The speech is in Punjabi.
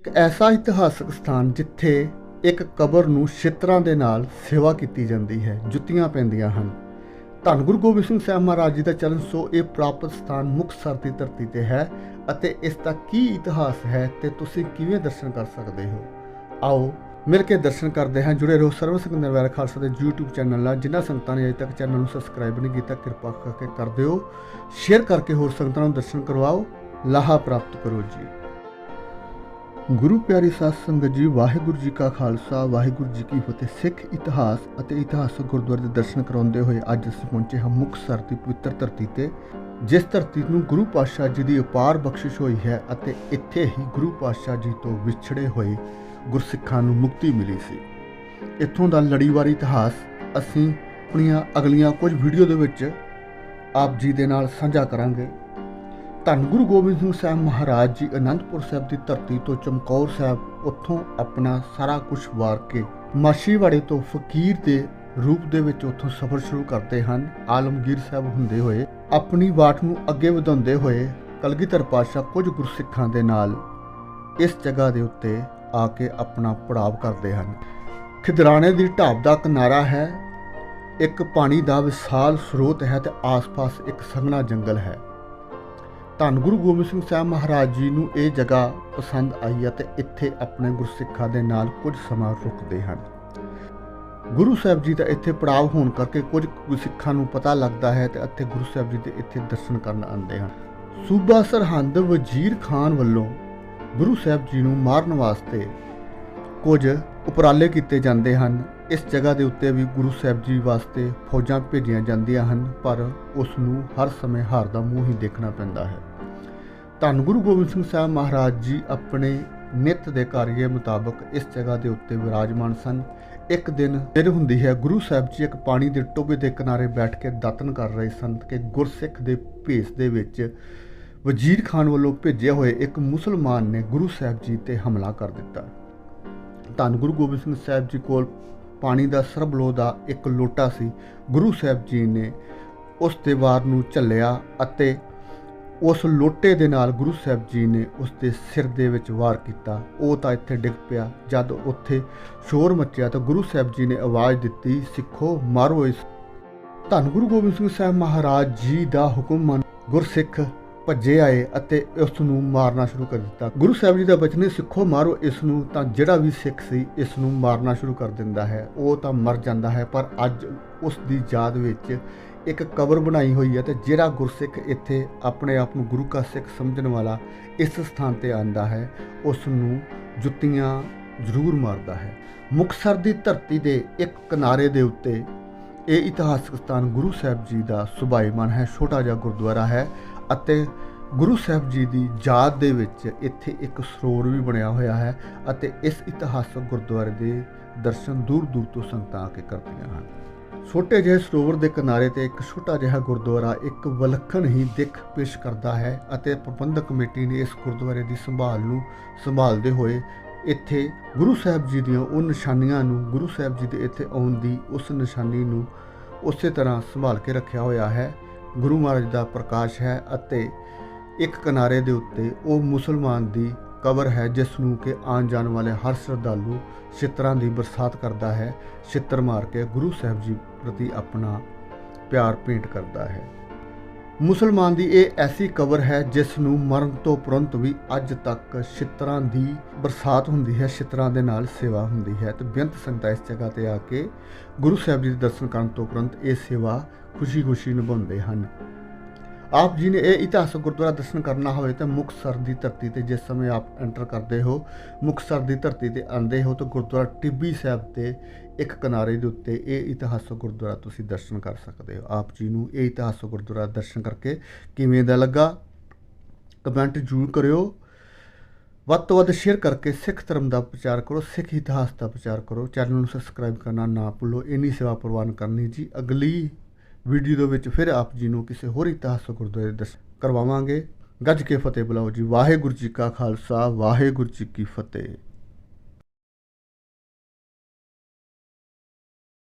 ਇੱਕ ਐਸਾ ਇਤਿਹਾਸਕ ਸਥਾਨ ਜਿੱਥੇ ਇੱਕ ਕਬਰ ਨੂੰ ਛਿੱਤਰਾਂ ਦੇ ਨਾਲ ਸੇਵਾ ਕੀਤੀ ਜਾਂਦੀ ਹੈ, ਜੁੱਤੀਆਂ ਪੈਂਦੀਆਂ ਹਨ। ਧੰਨ ਗੁਰੂ ਗੋਬਿੰਦ ਸਿੰਘ ਸਾਹਿਬ ਮਹਾਰਾਜ ਜੀ ਦਾ ਚਰਨ ਸੋ ਇਹ ਪ੍ਰਾਪਤ ਸਥਾਨ ਮੁਕਤਸਰ ਦੀ ਧਰਤੀ ਤੇ ਹੈ ਅਤੇ ਇਸ ਦਾ ਕੀ ਇਤਿਹਾਸ ਹੈ ਤੇ ਤੁਸੀਂ ਕਿਵੇਂ ਦਰਸ਼ਨ ਕਰ ਸਕਦੇ ਹੋ? ਆਓ ਮਿਲ ਕੇ ਦਰਸ਼ਨ ਕਰਦੇ ਹਾਂ। ਜੁੜੇ ਰਹੋ ਸਰਵ ਸਿੰਘ ਨਿਰਵੈਰ ਖਾਲਸਾ ਦੇ YouTube ਚੈਨਲ ਨਾਲ। ਜਿਨ੍ਹਾਂ ਸੰਗਤਾਂ ਨੇ ਅਜੇ ਤੱਕ ਚੈਨਲ ਨੂੰ ਸਬਸਕ੍ਰਾਈਬ ਨਹੀਂ ਕੀਤਾ, ਕਿਰਪਾ ਕਰਕੇ ਕਰ ਦਿਓ। ਸ਼ੇਅਰ ਕਰਕੇ ਹੋਰ ਸੰਗਤਾਂ ਨੂੰ ਦਰਸ਼ਨ ਕਰਵਾਓ। ਲਾਹਾ ਪ੍ਰਾਪਤ ਕਰੋ ਜੀ। ਗੁਰੂ ਪਿਆਰੀ ਸਾਧ ਸੰਗਤ ਜੀ, ਵਾਹਿਗੁਰੂ ਜੀ ਕਾ ਖਾਲਸਾ, ਵਾਹਿਗੁਰੂ ਜੀ ਕੀ ਫਤਿਹ। ਸਿੱਖ ਇਤਿਹਾਸ ਅਤੇ ਇਤਿਹਾਸਕ ਗੁਰਦੁਆਰੇ ਦੇ ਦਰਸ਼ਨ ਕਰਾਉਂਦੇ ਹੋਏ ਅੱਜ ਅਸੀਂ ਪਹੁੰਚੇ ਹਾਂ ਮੁਕਤਸਰ ਦੀ ਪਵਿੱਤਰ ਧਰਤੀ ਤੇ, ਜਿਸ ਧਰਤੀ ਨੂੰ ਗੁਰੂ ਪਾਤਸ਼ਾਹ ਜੀ ਦੀ ਅਪਾਰ ਬਖਸ਼ਿਸ਼ ਹੋਈ ਹੈ ਅਤੇ ਇੱਥੇ ਹੀ ਗੁਰੂ ਪਾਤਸ਼ਾਹ ਜੀ ਤੋਂ ਵਿਛੜੇ ਹੋਏ ਗੁਰਸਿੱਖਾਂ ਨੂੰ ਮੁਕਤੀ ਮਿਲੀ ਸੀ। ਇੱਥੋਂ ਦਾ ਲੜੀਵਾਰ ਇਤਿਹਾਸ ਅਸੀਂ ਆਪਣੀਆਂ ਅਗਲੀਆਂ ਕੁਝ ਵੀਡੀਓ ਦੇ ਵਿੱਚ ਆਪ ਜੀ ਦੇ ਨਾਲ ਸਾਂਝਾ ਕਰਾਂਗੇ। ਧੰਨ ਗੁਰੂ ਗੋਬਿੰਦ ਸਿੰਘ ਸਾਹਿਬ ਮਹਾਰਾਜ ਜੀ ਅਨੰਦਪੁਰ ਸਾਹਿਬ ਦੀ ਧਰਤੀ ਤੋਂ ਚਮਕੌਰ ਸਾਹਿਬ ਉੱਥੋਂ ਆਪਣਾ ਸਾਰਾ ਕੁਝ ਵਾਰ ਕੇ ਮਾਸ਼ੀਵਾੜੇ ਤੋਂ ਫਕੀਰ ਦੇ ਰੂਪ ਦੇ ਵਿੱਚ ਉੱਥੋਂ ਸਫ਼ਰ ਸ਼ੁਰੂ ਕਰਦੇ ਹਨ। ਆਲਮਗੀਰ ਸਾਹਿਬ ਹੁੰਦੇ ਹੋਏ, ਆਪਣੀ ਬਾਟ ਨੂੰ ਅੱਗੇ ਵਧਾਉਂਦੇ ਹੋਏ ਕਲਗੀਧਰ ਪਾਤਸ਼ਾਹ ਕੁਝ ਗੁਰਸਿੱਖਾਂ ਦੇ ਨਾਲ ਇਸ ਜਗ੍ਹਾ ਦੇ ਉੱਤੇ ਆ ਕੇ ਆਪਣਾ ਪੜਾਵ ਕਰਦੇ ਹਨ। ਖਿਦਰਾਣੇ ਦੀ ਢਾਬ ਦਾ ਕਿਨਾਰਾ ਹੈ, ਇੱਕ ਪਾਣੀ ਦਾ ਵਿਸ਼ਾਲ ਸਰੋਤ ਹੈ ਤੇ ਆਸ-ਪਾਸ ਇੱਕ ਸੰਘਣਾ ਜੰਗਲ ਹੈ। ਧੰਨ ਗੁਰੂ ਗੋਬਿੰਦ ਸਿੰਘ ਸਾਹਿਬ ਮਹਾਰਾਜ ਜੀ ਨੂੰ ਇਹ ਜਗ੍ਹਾ ਪਸੰਦ ਆਈ ਅਤੇ ਇੱਥੇ ਆਪਣੇ ਗੁਰਸਿੱਖਾਂ ਦੇ ਨਾਲ ਕੁਝ ਸਮਾਂ ਰੁਕਦੇ ਹਨ। ਗੁਰੂ ਸਾਹਿਬ ਜੀ ਦਾ ਇੱਥੇ ਪੜਾਵ ਹੋਣ ਕਰਕੇ ਕੁਝ ਗੁਰਸਿੱਖਾਂ ਨੂੰ ਪਤਾ ਲੱਗਦਾ ਹੈ ਤੇ ਇੱਥੇ ਗੁਰੂ ਸਾਹਿਬ ਜੀ ਦੇ ਇੱਥੇ ਦਰਸ਼ਨ ਕਰਨ ਆਉਂਦੇ ਹਨ। ਸੂਬਾ ਸਰਹੰਦ ਵਜ਼ੀਰ ਖਾਨ ਵੱਲੋਂ ਗੁਰੂ ਸਾਹਿਬ ਜੀ ਨੂੰ ਮਾਰਨ ਵਾਸਤੇ ਕੁਝ ਉਪਰਾਲੇ ਕੀਤੇ ਜਾਂਦੇ ਹਨ। ਇਸ ਜਗ੍ਹਾ ਦੇ ਉੱਤੇ ਵੀ ਗੁਰੂ ਸਾਹਿਬ ਜੀ ਵਾਸਤੇ ਫੌਜਾਂ ਭੇਜੀਆਂ ਜਾਂਦੀਆਂ ਹਨ, ਪਰ ਉਸ ਨੂੰ ਹਰ ਸਮੇਂ ਹਾਰ ਦਾ ਮੂੰਹ ਹੀ ਦੇਖਣਾ ਪੈਂਦਾ ਹੈ। ਧੰਨ ਗੁਰੂ ਗੋਬਿੰਦ ਸਿੰਘ ਸਾਹਿਬ ਮਹਾਰਾਜ ਜੀ ਆਪਣੇ ਨਿਤ ਦੇ ਕਾਰਜੇ ਮੁਤਾਬਕ ਇਸ ਜਗ੍ਹਾ ਦੇ ਉੱਤੇ ਵਿਰਾਜਮਾਨ ਸਨ। ਇੱਕ ਦਿਨ ਫਿਰ ਹੁੰਦੀ ਹੈ, ਗੁਰੂ ਸਾਹਿਬ ਜੀ ਇੱਕ ਪਾਣੀ ਦੇ ਟੋਭੇ ਦੇ ਕਿਨਾਰੇ ਬੈਠ ਕੇ ਦਾਤਨ ਕਰ ਰਹੇ ਸਨ ਕਿ ਗੁਰਸਿੱਖ ਦੇ ਭੇਸ ਦੇ ਵਿੱਚ ਵਜ਼ੀਰ ਖਾਨ ਵੱਲੋਂ ਭੇਜੇ ਹੋਏ ਇੱਕ ਮੁਸਲਮਾਨ ਨੇ ਗੁਰੂ ਸਾਹਿਬ ਜੀ ਤੇ ਹਮਲਾ ਕਰ ਦਿੱਤਾ। ਧੰਨ ਗੁਰੂ ਗੋਬਿੰਦ ਸਿੰਘ ਸਾਹਿਬ ਜੀ ਕੋਲ ਪਾਣੀ ਦਾ ਸਰਬਲੋ ਦਾ ਇੱਕ ਲੋਟਾ ਸੀ। ਗੁਰੂ ਸਾਹਿਬ ਜੀ ਨੇ ਉਸ ਦੇ ਨੂੰ ਝੱਲਿਆ ਅਤੇ ਉਸ ਲੋਟੇ ਦੇ ਨਾਲ ਗੁਰੂ ਸਾਹਿਬ ਜੀ ਨੇ ਉਸ ਦੇ ਸਿਰ ਦੇ ਵਿੱਚ ਵਾਰ ਕੀਤਾ। ਉਹ ਤਾਂ ਇੱਥੇ ਡਿੱਗ ਪਿਆ। ਜਦ ਉੱਥੇ ਸ਼ੋਰ ਮੱਚਿਆ ਤਾਂ ਗੁਰੂ ਸਾਹਿਬ ਜੀ ਨੇ ਆਵਾਜ਼ ਦਿੱਤੀ, ਸਿੱਖੋ, ਮਾਰੋ ਇਸ ਧੰਨ ਗੁਰੂ ਗੋਬਿੰਦ ਸਿੰਘ ਸਾਹਿਬ ਮਹਾਰਾਜ ਜੀ ਦਾ ਹੁਕਮ ਮੰਨ ਗੁਰਸਿੱਖ ਭੱਜੇ ਆਏ ਅਤੇ ਉਸ ਨੂੰ ਮਾਰਨਾ ਸ਼ੁਰੂ ਕਰ ਦਿੱਤਾ। ਗੁਰੂ ਸਾਹਿਬ ਜੀ ਦਾ ਬਚਨ ਹੈ, ਸਿੱਖੋ ਮਾਰੋ ਇਸ ਨੂੰ ਤਾਂ ਜਿਹੜਾ ਵੀ ਸਿੱਖ ਸੀ ਇਸ ਨੂੰ ਮਾਰਨਾ ਸ਼ੁਰੂ ਕਰ ਦਿੰਦਾ ਹੈ। ਉਹ ਤਾਂ ਮਰ ਜਾਂਦਾ ਹੈ ਪਰ ਅੱਜ ਉਸ ਦੀ ਯਾਦ ਵਿੱਚ ਇੱਕ ਕਬਰ ਬਣਾਈ ਹੋਈ ਹੈ ਤੇ ਜਿਹੜਾ ਗੁਰਸਿੱਖ ਇੱਥੇ ਆਪਣੇ ਆਪ ਨੂੰ ਗੁਰੂ ਕਾ ਸਿੱਖ ਸਮਝਣ ਵਾਲਾ ਇਸ ਸਥਾਨ ਤੇ ਆਂਦਾ ਹੈ ਉਸ ਨੂੰ ਜੁੱਤੀਆਂ ਜ਼ਰੂਰ ਮਾਰਦਾ ਹੈ। ਮੁਕਤਸਰ ਦੀ ਧਰਤੀ ਦੇ ਇੱਕ ਕਿਨਾਰੇ ਦੇ ਉੱਤੇ ਇਹ ਇਤਿਹਾਸਕ ਸਥਾਨ ਗੁਰੂ ਸਾਹਿਬ ਜੀ ਦਾ ਸੁਭਾਈਮਾਨ ਹੈ ਛੋਟਾ ਜਿਹਾ ਗੁਰਦੁਆਰਾ ਹੈ। ਅਤੇ ਗੁਰੂ ਸਾਹਿਬ ਜੀ ਦੀ ਯਾਦ ਦੇ ਵਿੱਚ ਇੱਥੇ ਇੱਕ ਸਰੋਵਰ ਵੀ ਬਣਿਆ ਹੋਇਆ ਹੈ ਅਤੇ ਇਸ ਇਤਿਹਾਸਕ ਗੁਰਦੁਆਰੇ ਦੇ ਦਰਸ਼ਨ ਦੂਰ ਦੂਰ ਤੋਂ ਸੰਗਤਾਂ ਆ ਕੇ ਕਰਦੀਆਂ ਹਨ। ਛੋਟੇ ਜਿਹੇ ਸਰੋਵਰ ਦੇ ਕਿਨਾਰੇ ਤੇ ਇੱਕ ਛੋਟਾ ਜਿਹਾ ਗੁਰਦੁਆਰਾ ਇੱਕ ਵਿਲੱਖਣ ਹੀ ਦਿੱਖ ਪੇਸ਼ ਕਰਦਾ ਹੈ ਅਤੇ ਪ੍ਰਬੰਧਕ ਕਮੇਟੀ ਨੇ ਇਸ ਗੁਰਦੁਆਰੇ ਦੀ ਸੰਭਾਲ ਨੂੰ ਸੰਭਾਲਦੇ ਹੋਏ ਇੱਥੇ ਗੁਰੂ ਸਾਹਿਬ ਜੀ ਦੀਆਂ ਉਹ ਨਿਸ਼ਾਨੀਆਂ ਨੂੰ ਗੁਰੂ ਸਾਹਿਬ ਜੀ ਦੇ ਇੱਥੇ ਆਉਣ ਦੀ ਉਸ ਨਿਸ਼ਾਨੀ ਨੂੰ ਉਸੇ ਤਰ੍ਹਾਂ ਸੰਭਾਲ ਕੇ ਰੱਖਿਆ ਹੋਇਆ ਹੈ। ਗੁਰੂ ਮਹਾਰਾਜ ਦਾ ਪ੍ਰਕਾਸ਼ ਹੈ ਅਤੇ ਇੱਕ ਕਿਨਾਰੇ ਦੇ ਉੱਤੇ ਉਹ ਮੁਸਲਮਾਨ ਦੀ ਕਬਰ ਹੈ, ਜਿਸ ਨੂੰ ਕਿ ਆਉਣ ਜਾਣ ਵਾਲੇ ਹਰ ਸ਼ਰਧਾਲੂ ਛਿੱਤਰਾਂ ਦੀ ਬਰਸਾਤ ਕਰਦਾ ਹੈ, ਛਿੱਤਰ ਮਾਰ ਕੇ ਗੁਰੂ ਸਾਹਿਬ ਜੀ ਪ੍ਰਤੀ ਆਪਣਾ ਪਿਆਰ ਭੇਂਟ ਕਰਦਾ ਹੈ। ਮੁਸਲਮਾਨ ਦੀ ਇਹ ਐਸੀ ਕਬਰ ਹੈ ਜਿਸ ਨੂੰ ਮਰਨ ਤੋਂ ਤੁਰੰਤ ਵੀ ਅੱਜ ਤੱਕ ਛਿੱਤਰਾਂ ਦੀ ਬਰਸਾਤ ਹੁੰਦੀ ਹੈ, ਛਿੱਤਰਾਂ ਦੇ ਨਾਲ ਸੇਵਾ ਹੁੰਦੀ ਹੈ। ਤੇ ਬੇਅੰਤ ਸੰਗਤਾਂ ਇਸ ਜਗ੍ਹਾ ਤੇ ਆ ਕੇ ਗੁਰੂ ਸਾਹਿਬ ਜੀ ਦੇ ਦਰਸ਼ਨ ਕਰਨ ਤੋਂ ਉਪਰੰਤ ਇਹ ਸੇਵਾ ਖੁਸ਼ੀ-ਖੁਸ਼ੀ ਨਿਭਾਉਂਦੇ ਹਨ। ਆਪ ਜੀ ਨੇ ਇਹ ਇਤਿਹਾਸਕ ਗੁਰਦੁਆਰਾ ਦਰਸ਼ਨ ਕਰਨਾ ਹੋਵੇ ਤਾਂ ਮੁਕਤਸਰ ਦੀ ਧਰਤੀ ਤੇ ਜਿਸ ਸਮੇਂ ਆਪ ਐਂਟਰ ਕਰਦੇ ਹੋ ਮੁਕਤਸਰ ਦੀ ਧਰਤੀ ਤੇ ਆਉਂਦੇ ਹੋ ਤਾਂ ਗੁਰਦੁਆਰਾ ਟਿੱਬੀ ਸਾਹਿਬ ਤੇ ਇੱਕ ਕਿਨਾਰੇ ਦੇ ਉੱਤੇ ਇਹ ਇਤਿਹਾਸਕ ਗੁਰਦੁਆਰਾ ਤੁਸੀਂ ਦਰਸ਼ਨ ਕਰ ਸਕਦੇ ਹੋ। ਆਪ ਜੀ ਨੂੰ ਇਹ ਇਤਿਹਾਸਕ ਗੁਰਦੁਆਰਾ ਦਰਸ਼ਨ ਕਰਕੇ ਕਿਵੇਂ ਦਾ ਲੱਗਾ? ਕਮੈਂਟ ਜ਼ਰੂਰ ਕਰਿਓ। ਵੱਧ ਤੋਂ ਵੱਧ ਸ਼ੇਅਰ ਕਰਕੇ ਸਿੱਖ ਧਰਮ ਦਾ ਪ੍ਰਚਾਰ ਕਰੋ, ਸਿੱਖ ਇਤਿਹਾਸ ਦਾ ਪ੍ਰਚਾਰ ਕਰੋ। ਚੈਨਲ ਨੂੰ ਸਬਸਕ੍ਰਾਈਬ ਕਰਨਾ ਨਾ ਭੁੱਲੋ, ਇੰਨੀ ਸੇਵਾ ਪ੍ਰਵਾਨ ਕਰਨੀ ਜੀ। ਅਗਲੀ ਵੀਡੀਓ ਦੇ ਵਿੱਚ ਫਿਰ ਆਪ ਜੀ ਨੂੰ ਕਿਸੇ ਹੋਰ ਇਤਿਹਾਸਕ ਗੁਰਦੁਆਰੇ ਦੇ ਦਰਸ਼ਨ ਕਰਵਾਵਾਂਗੇ। ਗੱਜ ਕੇ ਫਤਿਹ ਬੁਲਾਓ ਜੀ। ਵਾਹਿਗੁਰੂ ਜੀ ਕਾ ਖਾਲਸਾ, ਵਾਹਿਗੁਰੂ ਜੀ ਕੀ ਫਤਿਹ।